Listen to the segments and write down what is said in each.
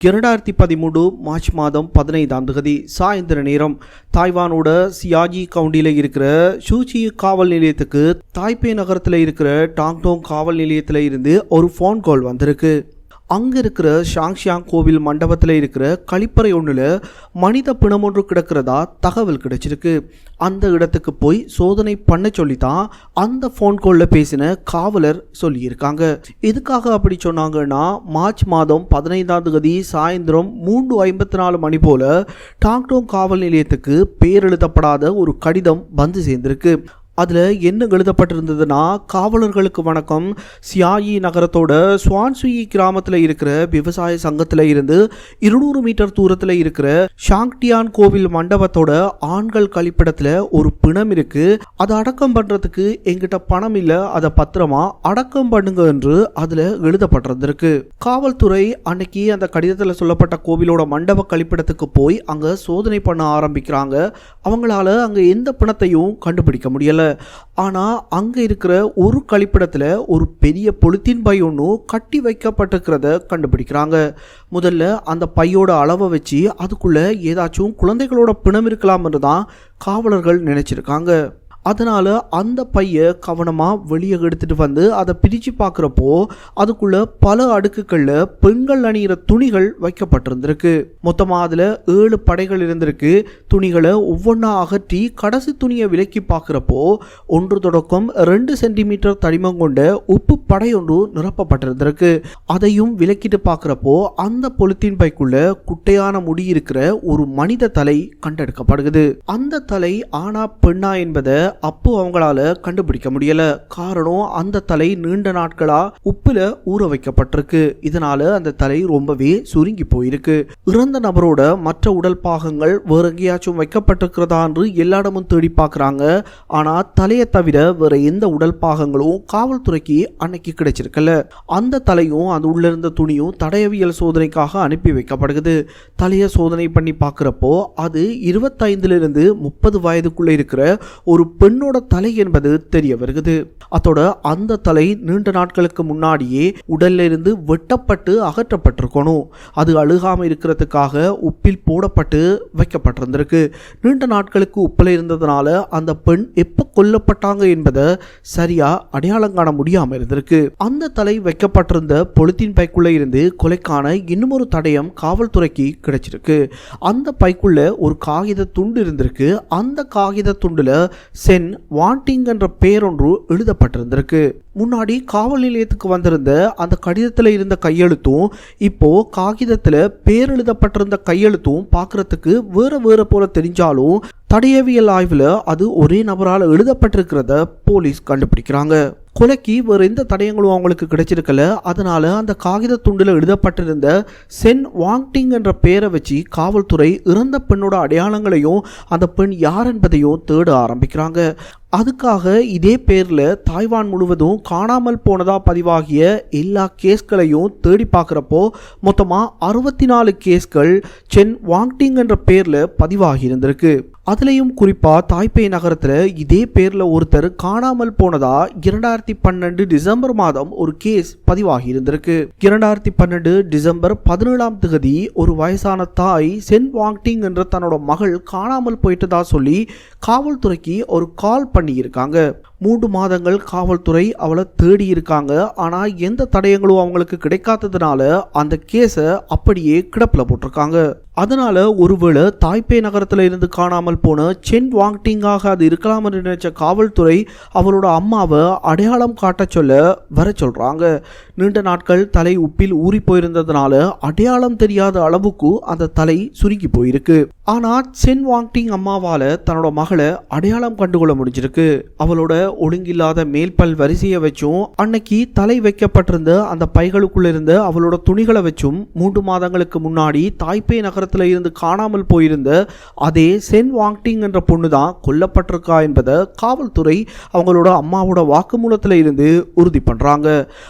இரண்டாயிரத்தி பதிமூணு மார்ச் மாதம் பதினைந்தாம் தேதி சாயந்தர நேரம் தாய்வானோட சியாஜி கவுண்டியில் இருக்கிற ஷூச்சி காவல் நிலையத்துக்கு தாய்பே நகரத்தில் இருக்கிற டாங்டோங் காவல் நிலையத்தில் இருந்து ஒரு ஃபோன் கால் வந்திருக்கு. அங்கே இருக்கிற ஷாங்ஷியாங் கோவில் மண்டபத்தில் இருக்கிற கழிப்பறை ஒன்றில் மனித பிணம் ஒன்று கிடக்கிறதா தகவல் கிடைச்சிருக்கு. அந்த இடத்துக்கு போய் சோதனை பண்ண சொல்லி தான் அந்த ஃபோன் காலில் பேசின காவலர் சொல்லியிருக்காங்க. எதுக்காக அப்படி சொன்னாங்கன்னா மார்ச் மாதம் பதினைந்தாம் தேதி சாயந்தரம் மூன்று ஐம்பத்தி நாலு மணி போல் டாங்டோங் காவல் நிலையத்துக்கு பேர் எழுதப்படாத ஒரு கடிதம் வந்து சேர்ந்திருக்கு. அதில் என்ன எழுதப்பட்டிருந்ததுன்னா காவலர்களுக்கு வணக்கம். சியாயி நகரத்தோட சுவான்சுயி கிராமத்தில் இருக்கிற விவசாய சங்கத்தில் இருந்து இருநூறு மீட்டர் தூரத்தில் இருக்கிற ஷாங்டியான் கோவில் மண்டபத்தோட ஆண்கள் கழிப்பிடத்தில் ஒரு பிணம் இருக்கு. அதை அடக்கம் பண்ணுறதுக்கு எங்கிட்ட பணம் இல்லை அதை பத்திரமா அடக்கம் பண்ணுங்க என்று அதில் எழுதப்பட்டிருந்திருக்கு. காவல்துறை அன்னைக்கு அந்த கடிதத்தில் சொல்லப்பட்ட கோவிலோட மண்டப கழிப்பிடத்துக்கு போய் அங்கே சோதனை பண்ண ஆரம்பிக்கிறாங்க. அவங்களால அங்கே எந்த பிணத்தையும் கண்டுபிடிக்க முடியலை. ஆனால் அங்கே இருக்கிற ஒரு கழிப்பிடத்தில் ஒரு பெரிய பொலித்தீன் பை ஒன்று கட்டி வைக்கப்பட்டிருக்கிறத கண்டுபிடிக்கிறாங்க. முதல்ல அந்த பையோட அளவை வச்சு அதுக்குள்ளே ஏதாச்சும் குழந்தைகளோட பிணம் இருக்கலாம்னு தான் காவலர்கள் நினச்சிருக்காங்க. அதனால் அந்த பையை கவனமாக வெளியே எடுத்துகிட்டு வந்து அதை பிரித்து பார்க்குறப்போ அதுக்குள்ளே பல அடுக்குகளில் பெண்கள் அணிகிற துணிகள் வைக்கப்பட்டிருந்திருக்கு. மொத்தமாக அதில் ஏழு படைகள் இருந்திருக்கு. துணிகளை ஒவ்வொன்றா அகற்றி கடைசி துணியை விலக்கி பார்க்குறப்போ ஒன்று தொடக்கம் ரெண்டு சென்டிமீட்டர் தடிமம் கொண்ட உப்பு படை ஒன்று நிரப்பப்பட்டிருந்திருக்கு. அதையும் விலக்கிட்டு பார்க்குறப்போ அந்த பொலித்தீன் பைக்குள்ள குட்டையான முடி இருக்கிற ஒரு மனித தலை கண்டெடுக்கப்படுகிறது அந்த தலை ஆனா பெண்ணா என்பதை அப்போ அவங்களால கண்டுபிடிக்க முடியல. காரணம் அந்த தலை நீண்ட நாட்களா உப்புல ஊற வைக்கப்பட்டிருக்கு. இதனால அந்த தலை ரொம்பவே சுருங்கி போயிருக்கு. இறந்த நபரோட மற்ற உடல் பாகங்கள் வேற எங்கேயாச்சும் வைக்கப்பட்டிருக்கிறதா என்று எல்லா இடமும் தேடி பார்க்குறாங்க. ஆனா தலையை தவிர வேற எந்த உடல் பாகங்களும் காவல்துறைக்கு அன்னைக்கு கிடைச்சிருக்கல. அந்த தலையும் அது உள்ள இருந்த துணியும் தடயவியல் சோதனைக்காக அனுப்பி வைக்கப்படுகிறது. தலையை சோதனை பண்ணி பார்க்குறப்போ அது இருபத்தைந்துலேருந்து முப்பது வயதுக்குள்ளே இருக்கிற ஒரு பெண்ணோட தலை என்பது தெரிய வருகிறது. அதோட அந்த தலை நீண்ட நாட்களுக்கு முன்னாடியே உடல்ல இருந்து வெட்டப்பட்டு அகற்றப்பட்டிருக்கணும். அது அழுகாமல் இருக்கிறதுக்காக உப்பில் போடப்பட்டு வைக்கப்பட்டிருந்திருக்கு. நீண்ட நாட்களுக்கு உப்பில் இருந்ததுனால அந்த பெண் எப்போ கொல்லப்பட்டாங்க என்பதை சரியா அடையாளம் காண முடியாமல் இருந்திருக்கு. அந்த தலை வைக்கப்பட்டிருந்த பொலித்தீன் பைக்குள்ள இருந்து கொலைக்கான இன்னும் ஒரு தடயம் காவல்துறைக்கு கிடைச்சிருக்கு. அந்த பைக்குள்ள ஒரு காகித துண்டு இருந்திருக்கு. அந்த காகித துண்டுல சென் வாண்டிங் என்ற பேரொன்று எழுதப்பட்டிருந்திருக்கு. முன்னாடி காவல் நிலையத்துக்கு வந்திருந்த அந்த கடிதத்தில் இருந்த கையெழுத்தும் இப்போ காகிதத்தில் பேர் எழுதப்பட்டிருந்த கையெழுத்தும் பார்க்கறதுக்கு வேற வேற போல தெரிஞ்சாலும் தடயவியல் ஆய்வில் அது ஒரே நபரால் எழுதப்பட்டிருக்கிறத போலீஸ் கண்டுபிடிக்கிறாங்க. கொலைக்கு வேறு எந்த தடயங்களும் அவங்களுக்கு கிடைச்சிருக்கல. அதனால் அந்த காகித துண்டில் எழுதப்பட்டிருந்த சென் வாங்டிங் என்ற பெயரை வச்சு காவல்துறை இறந்த பெண்ணோட அடையாளங்களையும் அந்த பெண் யார் என்பதையும் தேட ஆரம்பிக்கிறாங்க. அதுக்காக இதே பேரில் தாய்வான் முழுவதும் காணாமல் போனதாக பதிவாகிய எல்லா கேஸ்களையும் தேடி பார்க்குறப்போ மொத்தமாக அறுபத்தி நாலு கேஸ்கள் சென் வாங்டிங் என்ற பேரில் பதிவாகி இருந்திருக்கு. அதுலேயும் குறிப்பாக தாய்பே நகரத்தில் இதே பேரில் ஒருத்தர் காணாமல் போனதா இரண்டாயிரத்தி பன்னெண்டு டிசம்பர் மாதம் ஒரு கேஸ் பதிவாகி இருந்திருக்கு. இரண்டாயிரத்தி பன்னெண்டு டிசம்பர் பதினேழாம் தேதி ஒரு வயசான தாய் சென் வாங்டிங் என்ற தன்னோட மகள் காணாமல் போயிட்டதா சொல்லி காவல்துறைக்கு ஒரு கால் பண்ணியிருக்காங்க. மூன்று மாதங்கள் காவல்துறை அவளை தேடி இருக்காங்க. ஆனால் எந்த தடயங்களும் அவங்களுக்கு கிடைக்காததுனால அந்த கேஸை அப்படியே கிடப்பில் போட்டிருக்காங்க. அதனால் ஒருவேளை தாய்பே நகரத்தில் இருந்து காணாமல் போன சென் வாங்டிங்காக அது இருக்கலாம் என்று நினைச்ச காவல்துறை அவளோட அம்மாவை அடையாளம் காட்ட சொல்ல வர சொல்கிறாங்க நீண்ட நாட்கள் தலை உப்பில் ஊறி போயிருந்ததுனால அடையாளம் தெரியாத அளவுக்கு அந்த தலை சுருங்கி போயிருக்கு. ஆனால் சென் வாங்டிங் அம்மாவால் தன்னோட மகளை அடையாளம் கண்டுகொள்ள முடிஞ்சிருக்கு. அவளோட ஒழுங்கில்லாத மேல்பல் வரிசையை வச்சும் அன்னைக்கு தலை வைக்கப்பட்டிருந்த அந்த பைகளுக்குள்ள இருந்த அவளோட துணிகளை வச்சும் மூன்று மாதங்களுக்கு முன்னாடி தாய்பே நகரத்தில் இருந்து காணாமல் போயிருந்த அதே சென் வாங்டிங் என்ற பொண்ணு தான் கொல்லப்பட்டிருக்கா என்பதை காவல்துறை அவங்களோட அம்மாவோட வாக்குமூலத்தில் இருந்து உறுதி பண்ணுறாங்க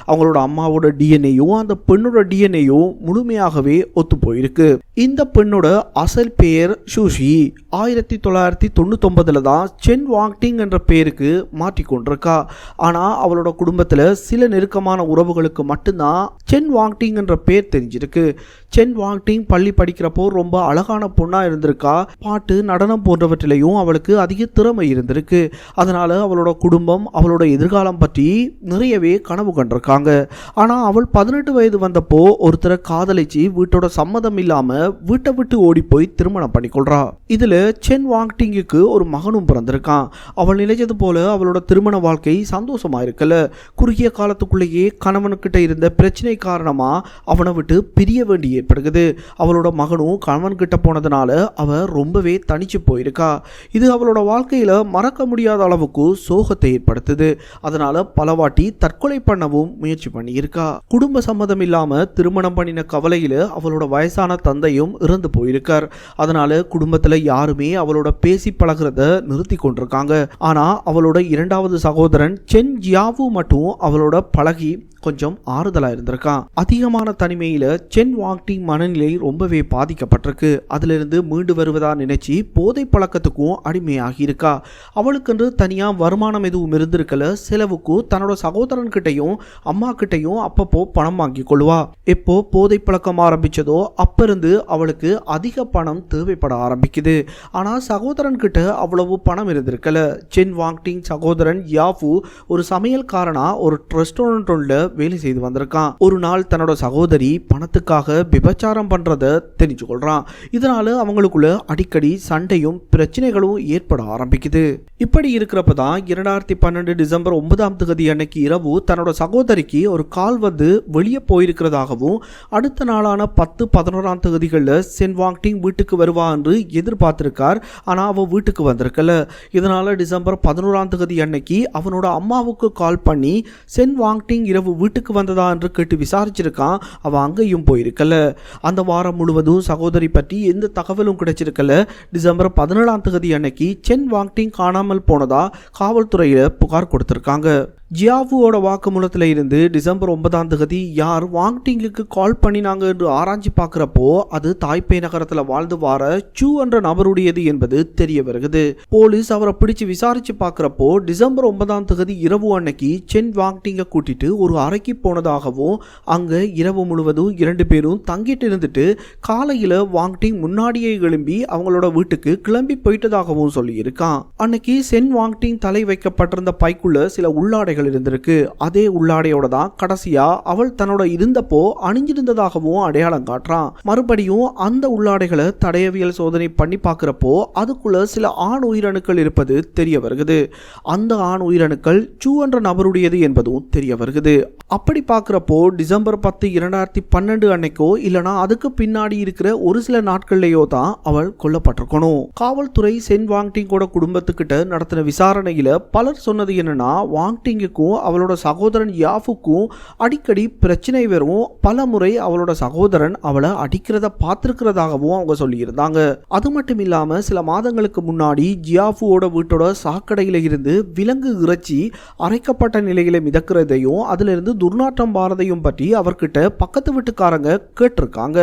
அவங்களோட அம்மா அம்மாவோட டிஎன்ஏயும் அந்த பெண்ணோட டிஎன்ஏயும் முழுமையாகவே ஒத்து போயிருக்கு இந்த பெண்ணோட அசல் பெயர் ஷூஷி. ஆயிரத்தி தொள்ளாயிரத்தி தொண்ணூத்தொன்பதுல தான் சென் வாங்டிங் என்ற பெயருக்கு மாற்றிக்கொண்டிருக்கா. ஆனால் அவளோட குடும்பத்தில் சில நெருக்கமான உறவுகளுக்கு மட்டும்தான் சென் வாங்டிங் என்ற பேர் தெரிஞ்சிருக்கு. சென் வாங்டிங் பள்ளி படிக்கிறப்போ ரொம்ப அழகான பொண்ணாக இருந்திருக்கா. பாட்டு நடனம் போன்றவற்றிலையும் அவளுக்கு அதிக திறமை இருந்திருக்கு. அதனால் அவளோட குடும்பம் அவளோட எதிர்காலம் பற்றி நிறையவே கனவு கண்டிருக்காங்க. ஆனால் அவள் பதினெட்டு வயது வந்தப்போ ஒருத்தரை காதலிச்சு வீட்டோட சம்மதம் இல்லாமல் வீட்டை விட்டு ஓடி போய் திருமணம் பண்ணிக்கொள்றா. இதில் சென் வாங்டிங்குக்கு ஒரு மகனும் பிறந்திருக்கான். அவள் நினைச்சது போல அவளோட திருமண வாழ்க்கை சந்தோஷமாக இருக்கல. குறுகிய காலத்துக்குள்ளேயே கணவனுக்கிட்ட இருந்த பிரச்சனை காரணமாக அவனை விட்டு பிரிய வேண்டி ஏற்படுகிறது. அவளோட மகனும் கணவன்கிட்ட போனதுனால அவள் ரொம்பவே தனிச்சு போயிருக்கா. இது அவளோட வாழ்க்கையில் மறக்க முடியாத அளவுக்கு சோகத்தை ஏற்படுத்துது. அதனால் பலவாட்டி தற்கொலை பண்ணவும் முயற்சி பண்ணி பண்ணியிருக்கா குடும்ப சம்மதம் இல்லாம திருமணம் பண்ணின கவலையில அவளோட வயசான தந்தையும் இறந்து போயிருக்கார். அதனால குடும்பத்துல யாருமே அவளோட பேசி பழகுறத நிறுத்தி கொண்டிருக்காங்க. ஆனா அவளோட இரண்டாவது சகோதரன் சென் ஜியாவு மட்டும் அவளோட பழகி கொஞ்சம் ஆறுதலா இருந்திருக்கான் அதிகமான தனிமையில சென் வாங்டிங் மனநிலை ரொம்பவே பாதிக்கப்பட்டிருக்கு. அதுல இருந்து மீண்டு வருவதா நினைச்சு போதை பழக்கத்துக்கும் அடிமையாகி இருக்கா அவளுக்கென்று தனியா வருமானம் எதுவும் இருந்திருக்கல. செலவுக்கும் தன்னோட சகோதரன் கிட்டையும் அம்மா கிட்டையும் அப்பப்போ பணம் வாங்கி கொள்வா எப்போ போதை பழக்கம் ஆரம்பிச்சதோ அப்ப இருந்து அவளுக்கு அதிக பணம் தேவைப்பட ஆரம்பிக்குது. ஆனா சகோதரன் கிட்ட அவ்வளவு பணம் இருந்திருக்கல. சென் வாங்டிங் சகோதரன் யாஃபு ஒரு சமையல்காரனா ஒரு ரெஸ்டாரண்ட் ஒன்றில் வேலை செய்து வந்திருக்கான். ஒரு நாள் தன்னோட சகோதரி பணத்துக்காக விபச்சாரம் பண்றத தெரிஞ்சு கொள்றான். இதனால அவங்களுக்குள்ள அடிக்கடி சண்டையும் பிரச்சனைகளும் ஏற்பட ஆரம்பிக்குது. இப்படி இருக்கிறப்ப தான் இரண்டாயிரத்தி பன்னெண்டு டிசம்பர் ஒன்பதாம் தேதி அன்னைக்கு இரவு தன்னோட சகோதரிக்கு ஒரு கால் வந்து வெளியே போயிருக்கிறதாகவும் அடுத்த நாளான பத்து பதினோராம் தேதிகளில் சென் வாங்டிங் வீட்டுக்கு வருவா என்று எதிர்பார்த்திருக்கார். ஆனால் அவள் வீட்டுக்கு வந்திருக்கல. இதனால் டிசம்பர் பதினோராம் தேதி அன்னைக்கு அவனோட அம்மாவுக்கு கால் பண்ணி சென் வாங்டிங் இரவு வீட்டுக்கு வந்ததா? என்று கேட்டு விசாரிச்சிருக்கான். அவன் அங்கேயும் போயிருக்கல. அந்த வாரம் முழுவதும் சகோதரி பற்றி எந்த தகவலும் கிடைச்சிருக்கல. டிசம்பர் பதினேழாம் தேதி அன்னைக்கு சென் வாங்டிங் காணாமல் போனதா காவல்துறையில் புகார் கொடுத்திருக்காங்க. ஜியாவுவோட வாக்குமூலத்தில் இருந்து டிசம்பர் ஒன்பதாம் தேதி யார் வாங்டிங்குக்கு கால் பண்ணினாங்க என்று ஆராய்ச்சி பார்க்குறப்போ அது தாய்பே நகரத்தில் வாழ்ந்து வார சூ என்ற நபருடையது என்பது தெரிய வருகிறது. போலீஸ் அவரை பிடிச்சு விசாரிச்சு பார்க்குறப்போ டிசம்பர் ஒன்பதாம் தேதி இரவு அன்னைக்கு சென் வாங்டிங்கை கூட்டிட்டு ஒரு அறைக்கு போனதாகவும் அங்கே இரவு முழுவதும் இரண்டு பேரும் தங்கிட்டு இருந்துட்டு காலையில் வாங்டிங் முன்னாடியே எழும்பி அவங்களோட வீட்டுக்கு கிளம்பி போயிட்டதாகவும் சொல்லியிருக்கான். அன்னைக்கு சென் வாங்டிங் தலை வைக்கப்பட்டிருந்த பைக்குள்ள சில உள்ளாடைகள் இருந்திருக்கு. அதே உள்ளாடையோட தான் கடைசியா அவள் தன்னோட இருந்தப்போ அணிஞ்சிருந்ததாகவும் அடையாளம் காட்டுறான். மறுபடியும் அந்த உள்ளாடைகளை தடயவியல் சோதனை பண்ணி பார்க்குறப்போ அதுக்குள்ள சில ஆண் உயிரணுக்கள் இருப்பது தெரிய வருகிறது. அந்த ஆண் உயிரணுக்கள் சூ என்ற நபருடையது என்பதும் தெரிய வருகிறது. அப்படி பார்க்குறப்போ டிசம்பர் பத்து இரண்டாயிரத்தி பன்னெண்டு அன்னைக்கோ இல்லைனா அதுக்கு பின்னாடி இருக்கிற ஒரு சில நாட்கள்லேயோ தான் அவள் கொல்லப்பட்டிருக்கணும். காவல்துறை சென் வாங்டிங்கோட குடும்பத்துக்கிட்ட நடத்தின விசாரணையில் பலர் சொன்னது என்னன்னா வாங்டிங்குக்கும் அவளோட சகோதரன் யாஃபுக்கும் அடிக்கடி பிரச்சனை வரும். பல முறை அவளோட சகோதரன் அவளை அடிக்கிறத பார்த்துருக்கிறதாகவும் அவங்க சொல்லியிருந்தாங்க. அது மட்டும் இல்லாமல் சில மாதங்களுக்கு முன்னாடி ஜியாஃபுவோட வீட்டோட சாக்கடையில் இருந்து விலங்கு இறைச்சி அரைக்கப்பட்ட நிலையில் மிதக்கிறதையும் அதிலிருந்து துர்நாற்றம் பாரதையும் பற்றி அவர்கிட்ட பக்கத்து வீட்டுக்காரங்க கேட்டிருக்காங்க.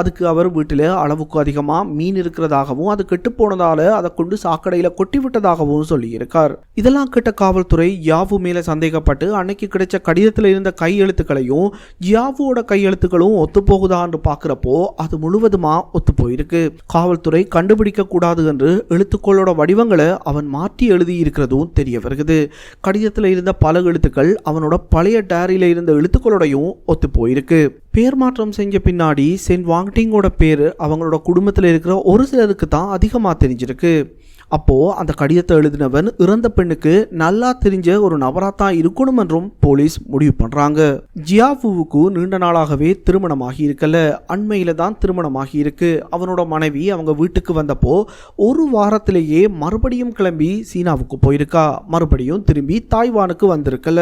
அதுக்கு அவர் வீட்டில் அளவுக்கு அதிகமாக மீன் இருக்கிறதாகவும் அது கெட்டு போனதால அதை கொண்டு சாக்கடையில் கொட்டி விட்டதாகவும் சொல்லியிருக்கார். இதெல்லாம் கேட்ட காவல்துறை யாவு மேலே சந்தேகப்பட்டு அன்னைக்கு கிடைச்ச கடிதத்தில் இருந்த கையெழுத்துக்களையும் ஜியாவோட கையெழுத்துக்களும் ஒத்துப்போகுதான்னு பார்க்குறப்போ அது முழுவதுமாக ஒத்து போயிருக்கு காவல்துறை கண்டுபிடிக்க கூடாது என்று எழுத்துக்களோட வடிவங்களை அவன் மாற்றி எழுதி இருக்கிறதும் தெரிய வருகிறது. கடிதத்தில் இருந்த பல எழுத்துக்கள் அவனோட பழைய டேரியில் இருந்த எழுத்துக்களோடையும் ஒத்து போயிருக்கு பேர் மாற்றம் செஞ்ச பின்னாடி சென்ட் வாங்டிங்கோட பேர் அவங்களோட குடும்பத்தில் இருக்கிற ஒரு சிலருக்கு தான் அதிகமாக தெரிஞ்சிருக்கு. அப்போது அந்த கடிதத்தை எழுதினவன் இறந்த பெண்ணுக்கு நல்லா தெரிஞ்ச ஒரு நபராக தான் இருக்கணும் என்றும் போலீஸ் முடிவு பண்ணுறாங்க ஜியாஃபுவுக்கு நீண்ட நாளாகவே திருமணமாகி இருக்கல. அண்மையில் தான் திருமணமாகி இருக்கு. அவனோட மனைவி அவங்க வீட்டுக்கு வந்தப்போ ஒரு வாரத்திலேயே மறுபடியும் கிளம்பி சீனாவுக்கு போயிருக்கா. மறுபடியும் திரும்பி தாய்வானுக்கு வந்திருக்கல.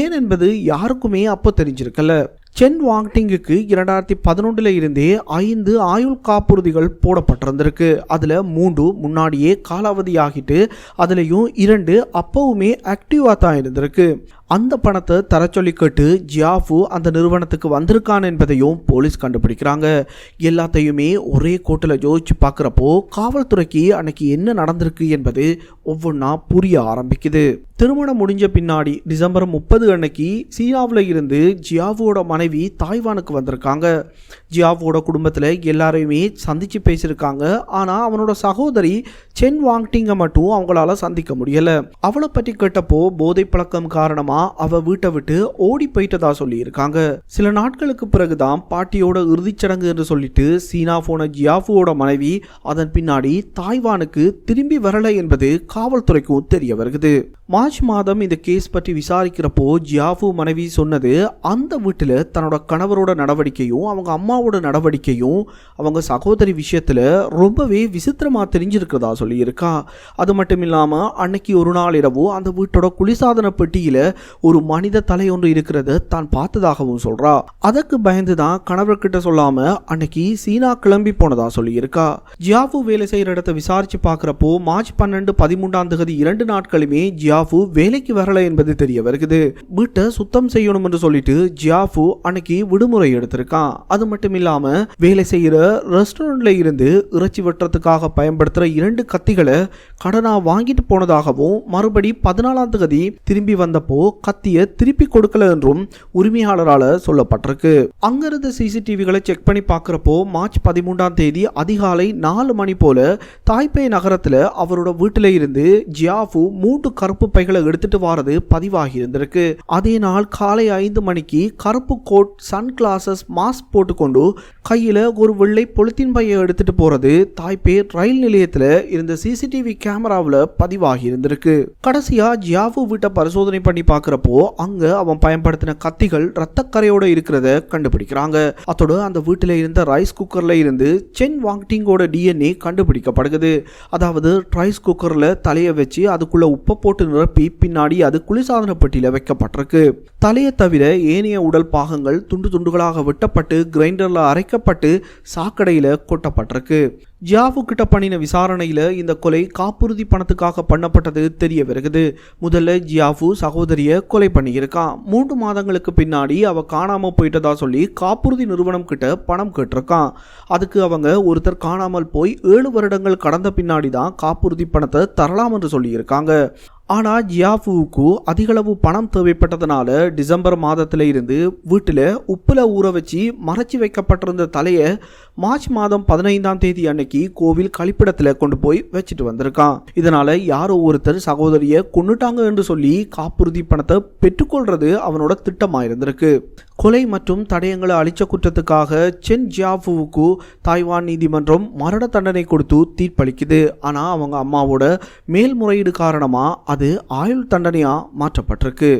ஏன் என்பது யாருக்குமே அப்போ தெரிஞ்சிருக்கல. சென் வாங்டிங்குக்கு இரண்டாயிரத்தி பதினொன்றில் இருந்தே ஐந்து ஆயுள் காப்புறுதிகள் போடப்பட்டிருந்திருக்கு. அதில் மூன்று முன்னாடியே காலாவதி ஆகிட்டு அதுலேயும் இரண்டு அப்போவுமே ஆக்டிவாக தான் இருந்திருக்கு. அந்த பணத்தை தர சொல்லி கேட்டு ஜியாஃபு அந்த நிறுவனத்துக்கு வந்திருக்கான் என்பதையும் போலீஸ் கண்டுபிடிக்கிறாங்க. எல்லாத்தையுமே ஒரே கோட்டில் யோசிச்சு பார்க்குறப்போ காவல்துறைக்கு அன்னைக்கு என்ன நடந்திருக்கு என்பது ஒவ்வொன்றா புரிய ஆரம்பிக்குது. திருமணம் முடிஞ்ச பின்னாடி டிசம்பர் முப்பது அன்னைக்கு சீனாவில் இருந்து ஜியாவோட மனைவி தாய்வானுக்கு வந்திருக்காங்க. ஜியாவோட குடும்பத்தில் எல்லாரையுமே சந்திச்சு பேசியிருக்காங்க. ஆனால் அவனோட சகோதரி சென் வாங்டிங்கை மட்டும் அவங்களால சந்திக்க முடியலை. அவளை பற்றி கேட்டப்போ போதை பழக்கம் காரணமாக அவ வீட்டை விட்டு ஓடி போயிட்டதா சொல்லியிருக்காங்க. சில நாட்களுக்கு பிறகுதான் பாட்டியோட இறுதிச்சடங்கு என்று சொல்லிட்டு சீனா போன ஜியாஃபுவோட மனைவி அதன் பின்னாடி தாய்வானுக்கு திரும்பி வரல என்பது காவல்துறைக்கும் தெரிய வருகிறது. மார்ச் மாதம் இந்த கேஸ் பற்றி விசாரிக்கிறப்போ ஜியாஃபு மனைவி சொன்னது அந்த வீட்டில் தன்னோட கணவரோட நடவடிக்கையும் அவங்க அம்மாவோட நடவடிக்கையும் அவங்க சகோதரி விஷயத்தில் ரொம்பவே விசித்திரமாக தெரிஞ்சிருக்கிறதா சொல்லியிருக்கா. அது மட்டும் இல்லாமல் அன்னைக்கு ஒரு நாள் இரவு அந்த வீட்டோட குளிர்சாதன பெட்டியில் ஒரு மனித தலை ஒன்று இருக்கிறத தான் பார்த்ததாகவும் சொல்றா. அதற்கு பயந்து தான் கணவர்கிட்ட சொல்லாம அன்னைக்கு சீனா கிளம்பி போனதா சொல்லியிருக்கா. ஜியாஃபு வேலை செய்யற இடத்தை விசாரிச்சு பார்க்குறப்போ மார்ச் பன்னெண்டு பதிமூன்றாம் தேதி இரண்டு நாட்களுமே ஜியாஃபு வேலைக்கு வரல என்பது தெரிய வருகிறது. வீட்டை சுத்தம் செய்யணும் என்று சொல்லிட்டு ஜியாஃபு அன்னைக்கு விடுமுறை எடுத்திருக்கான் அது மட்டும் இல்லாம வேலை செய்யற ரெஸ்டாரண்ட்ல இருந்து இறைச்சி வெட்டுறதுக்காக பயன்படுத்துற இரண்டு கத்திகளை கடனா வாங்கிட்டு போனதாகவும் மறுபடி பதினாலாம் தேதி திரும்பி வந்தப்போ கத்திய திருப்பி கொடுக்கல என்றும் உரிமையாளரால சொல்லப்பட்டிருக்கு. அங்கிருந்த சிசிடிவிகளை செக் பண்ணி பார்க்குறப்போ மார்ச் பதிமூன்றாம் தேதி அதிகாலை நாலு மணி போல தாய்பே நகரத்துல அவரோட வீட்டில இருந்து ஜியாஃபு மூன்று கருப்பு பைகளை எடுத்துட்டு வாரது பதிவாகி இருந்திருக்கு அதே நாள் காலை ஐந்து மணிக்கு கருப்பு கோட் சன் கிளாஸஸ் மாஸ்க் போட்டுக்கொண்டு கையில ஒரு வெள்ளை பொலித்தீன் பையை எடுத்துட்டு போறது தாய்பே ரயில் நிலையத்துல இருந்த சிசிடிவி கேமராவில் பதிவாகி இருந்திருக்கு கடைசியா ஜியாஃபு வீட்டை பரிசோதனை பண்ணி பார்க்க பார்க்குறப்போ அங்கே அவன் பயன்படுத்தின கத்திகள் ரத்தக்கரையோடு இருக்கிறத கண்டுபிடிக்கிறாங்க. அத்தோட அந்த வீட்டில் இருந்த ரைஸ் குக்கரில் இருந்து சென் வாங்டிங்கோட டிஎன்ஏ கண்டுபிடிக்கப்படுகிறது. அதாவது ரைஸ் குக்கரில் தலையை வச்சு அதுக்குள்ளே உப்பை போட்டு நிரப்பி பின்னாடி அது குளிர்சாதன பெட்டியில் வைக்கப்பட்டிருக்கு. தலையை தவிர ஏனைய உடல் பாகங்கள் துண்டு துண்டுகளாக வெட்டப்பட்டு கிரைண்டரில் அரைக்கப்பட்டு சாக்கடையில் கொட்டப்பட்டிருக்கு. ஜியாஃபு கிட்ட பண்ணின விசாரணையில் இந்த கொலை காப்புறுதி பணத்துக்காக பண்ணப்பட்டது தெரிய வருகிறது. முதல்ல ஜியாஃபு சகோதரியை கொலை பண்ணியிருக்கான் மூன்று மாதங்களுக்கு பின்னாடி அவ காணாமல் போயிட்டதா சொல்லி காப்புறுதி நிறுவனம் கிட்ட பணம் கேட்டிருக்கான் அதுக்கு அவங்க ஒருத்தர் காணாமல் போய் ஏழு வருடங்கள் கடந்த பின்னாடி தான் காப்புறுதி பணத்தை தரலாம் என்று சொல்லியிருக்காங்க. ஆனால் ஜியாஃபுவுக்கு அதிகளவு பணம் தேவைப்பட்டதுனால டிசம்பர் மாதத்தில் இருந்து வீட்டில் உப்பில் ஊற வச்சு மறைச்சி வைக்கப்பட்டிருந்த தலையை மார்ச் மாதம் பதினைந்தாம் தேதி அன்னைக்கு கோவில் கழிப்பிடத்தில் கொண்டு போய் வச்சுட்டு வந்திருக்கான். இதனால் யாரோ ஒருத்தர் சகோதரியை கொன்னுட்டாங்க என்று சொல்லி காப்புறுதி பணத்தை பெற்றுக்கொள்றது அவனோட திட்டமாக இருந்திருக்கு கொலை மற்றும் தடயங்களை அழிச்ச குற்றத்துக்காக சென் ஜியாஃபுவுக்கு தாய்வான் நீதிமன்றம் மரண தண்டனை கொடுத்து தீர்ப்பளிக்குது. ஆனால் அவங்க அம்மாவோட மேல்முறையீடு காரணமாக அது ஆயுள் தண்டனையாக மாற்றப்பட்டிருக்கு.